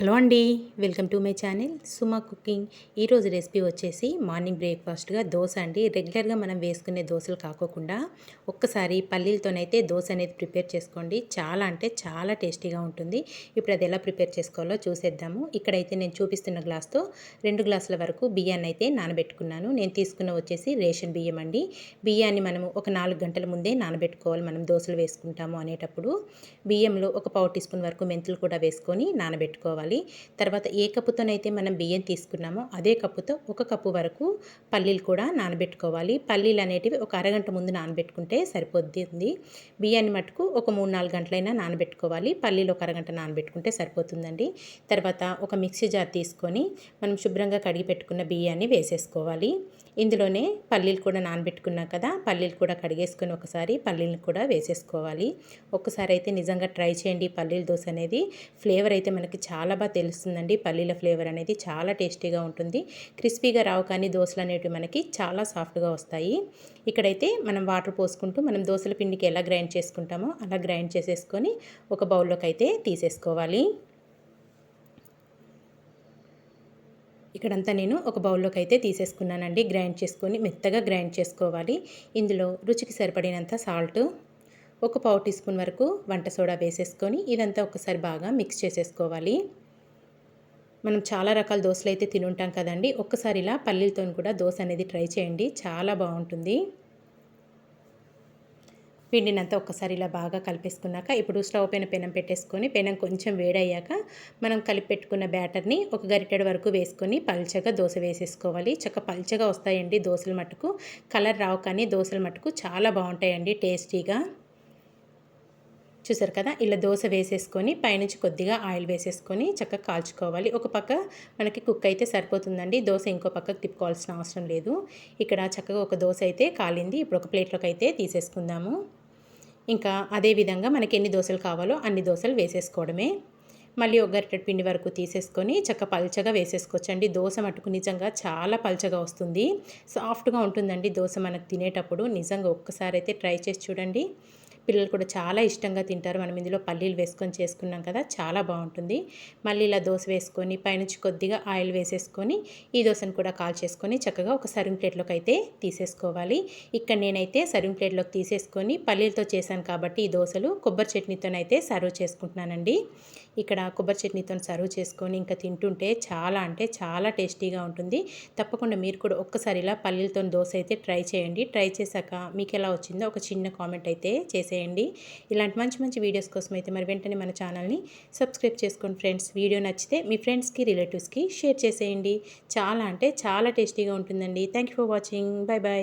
Hello అండి welcome to my channel Suma cooking. ఈరోజు recipe వచ్చేసి మార్నింగ్ బ్రేక్ఫాస్ట్గా దోశ అండి. రెగ్యులర్గా మనం వేసుకునే దోశలు కాకోకుండా ఒక్కసారి పల్లీలతోనైతే దోశ అనేది ప్రిపేర్ చేసుకోండి. చాలా అంటే చాలా టేస్టీగా ఉంటుంది. ఇప్పుడు అది ఎలా ప్రిపేర్ చేసుకోవాలో చూసేద్దాము. ఇక్కడైతే నేను చూపిస్తున్న గ్లాస్తో రెండు గ్లాసుల వరకు బియ్యాన్ని అయితే నానబెట్టుకున్నాను. నేను తీసుకున్న వచ్చేసి రేషన్ బియ్యం అండి. బియ్యాన్ని మనము ఒక నాలుగు గంటల ముందే నానబెట్టుకోవాలి మనం దోశలు వేసుకుంటాము అనేటప్పుడు. బియ్యంలో ఒక పావు టీ స్పూన్ వరకు మెంతులు కూడా వేసుకొని నానబెట్టుకోవాలి. తీసుకోవాలి. తర్వాత ఏ కప్పుతోనైతే మనం బియ్యం తీసుకున్నామో అదే కప్పుతో ఒక కప్పు వరకు పల్లీలు కూడా నానబెట్టుకోవాలి. పల్లీలు అనేటివి ఒక అరగంట ముందు నానబెట్టుకుంటే సరిపోతుంది. బియ్యాన్ని మటుకు ఒక మూడు నాలుగు గంటలైనా నానబెట్టుకోవాలి. పల్లీలు ఒక అరగంట నానబెట్టుకుంటే సరిపోతుందండి. తర్వాత ఒక మిక్సీ జార్ తీసుకొని మనం శుభ్రంగా కడిగి పెట్టుకున్న బియ్యాన్ని వేసేసుకోవాలి. ఇందులోనే పల్లీలు కూడా నానబెట్టుకున్నాం కదా పల్లీలు కూడా కడిగేసుకొని ఒకసారి పల్లీలను కూడా వేసేసుకోవాలి. ఒక్కసారి అయితే నిజంగా ట్రై చేయండి పల్లీల దోశ అనేది. ఫ్లేవర్ అయితే మనకి చాలా బాగా తెలుస్తుందండి. పల్లీల ఫ్లేవర్ అనేది చాలా టేస్టీగా ఉంటుంది. క్రిస్పీగా రావు కానీ దోశలు అనేవి మనకి చాలా సాఫ్ట్గా వస్తాయి. ఇక్కడైతే మనం వాటర్ పోసుకుంటూ మనం దోశల పిండికి ఎలా గ్రైండ్ చేసుకుంటామో అలా గ్రైండ్ చేసేసుకొని ఒక బౌల్లోకి అయితే తీసేసుకోవాలి. ఇక్కడంతా నేను ఒక బౌల్లోకి అయితే తీసేసుకున్నానండి. గ్రైండ్ చేసుకొని మెత్తగా గ్రైండ్ చేసుకోవాలి. ఇందులో రుచికి సరిపడినంత సాల్ట్ ఒక పావు టీ స్పూన్ వరకు వంట సోడా వేసేసుకొని ఇదంతా ఒకసారి బాగా మిక్స్ చేసేసుకోవాలి. మనం చాలా రకాల దోశలు అయితే తినుంటాం కదండి. ఒక్కసారి ఇలా పల్లీలతో కూడా దోశ అనేది ట్రై చేయండి. చాలా బాగుంటుంది. పిండినంతా ఒక్కసారి ఇలా బాగా కలిపేసుకున్నాక ఇప్పుడు స్టవ్ పైన పెనం పెట్టేసుకొని పెనం కొంచెం వేడయ్యాక మనం కలిపి పెట్టుకున్న బ్యాటర్ని ఒక గరిటెడు వరకు వేసుకొని పల్చగా దోశ వేసేసుకోవాలి. చక్క పల్చగా వస్తాయండి దోశల మట్టుకు కలర్ రావు కానీ దోశల మట్టుకు చాలా బాగుంటాయండి టేస్టీగా. చూసారు కదా? ఇలా దోశ వేసేసుకొని పైనుంచి కొద్దిగా ఆయిల్ వేసేసుకొని చక్కగా కాల్చుకోవాలి. ఒక పక్క మనకి కుక్ అయితే సరిపోతుందండి. దోశ ఇంకో పక్కకు తిప్పుకోవాల్సిన అవసరం లేదు. ఇక్కడ చక్కగా ఒక దోశ అయితే కాలింది. ఇప్పుడు ఒక ప్లేట్లోకి అయితే తీసేసుకుందాము. ఇంకా అదే విధంగా మనకి ఎన్ని దోశలు కావాలో అన్ని దోశలు వేసేసుకోవడమే. మళ్ళీ ఒక గరిటెడ్ పిండి వరకు తీసేసుకొని చక్క పల్చగా వేసేసుకోవచ్చండి. దోశ మటుకు నిజంగా చాలా పల్చగా వస్తుంది. సాఫ్ట్గా ఉంటుందండి దోశ మనకు తినేటప్పుడు. నిజంగా ఒక్కసారి అయితే ట్రై చేసి చూడండి. పిల్లలు కూడా చాలా ఇష్టంగా తింటారు. మనం ఇందులో పల్లీలు వేసుకొని చేసుకున్నాం కదా చాలా బాగుంటుంది. మళ్ళీ ఇలా దోశ వేసుకొని పైనుంచి కొద్దిగా ఆయిల్ వేసేసుకొని ఈ దోశను కూడా కాల్ చేసుకొని చక్కగా ఒక సర్వింగ్ ప్లేట్లోకి అయితే తీసేసుకోవాలి. ఇక్కడ నేనైతే సర్వింగ్ ప్లేట్లోకి తీసేసుకొని పల్లీలతో చేశాను కాబట్టి ఈ దోశలు కొబ్బరి చట్నీతోనైతే సర్వ్ చేసుకుంటున్నానండి. ఇక్కడ కొబ్బరి చట్నీతో సర్వ్ చేసుకొని ఇంకా తింటుంటే చాలా అంటే చాలా టేస్టీగా ఉంటుంది. తప్పకుండా మీరు కూడా ఒక్కసారి ఇలా పల్లీలతో దోశ అయితే ట్రై చేయండి. ట్రై చేశాక మీకు ఎలా వచ్చిందో ఒక చిన్న కామెంట్ అయితే చేసేయండి. ఇలాంటి మంచి మంచి వీడియోస్ కోసం అయితే మరి వెంటనే మన ఛానల్ని సబ్స్క్రైబ్ చేసుకోండి ఫ్రెండ్స్ వీడియో నచ్చితే మీ ఫ్రెండ్స్కి రిలేటివ్స్కి షేర్ చేసేయండి. చాలా అంటే చాలా టేస్టీగా ఉంటుందండి. Thank for watching bye bye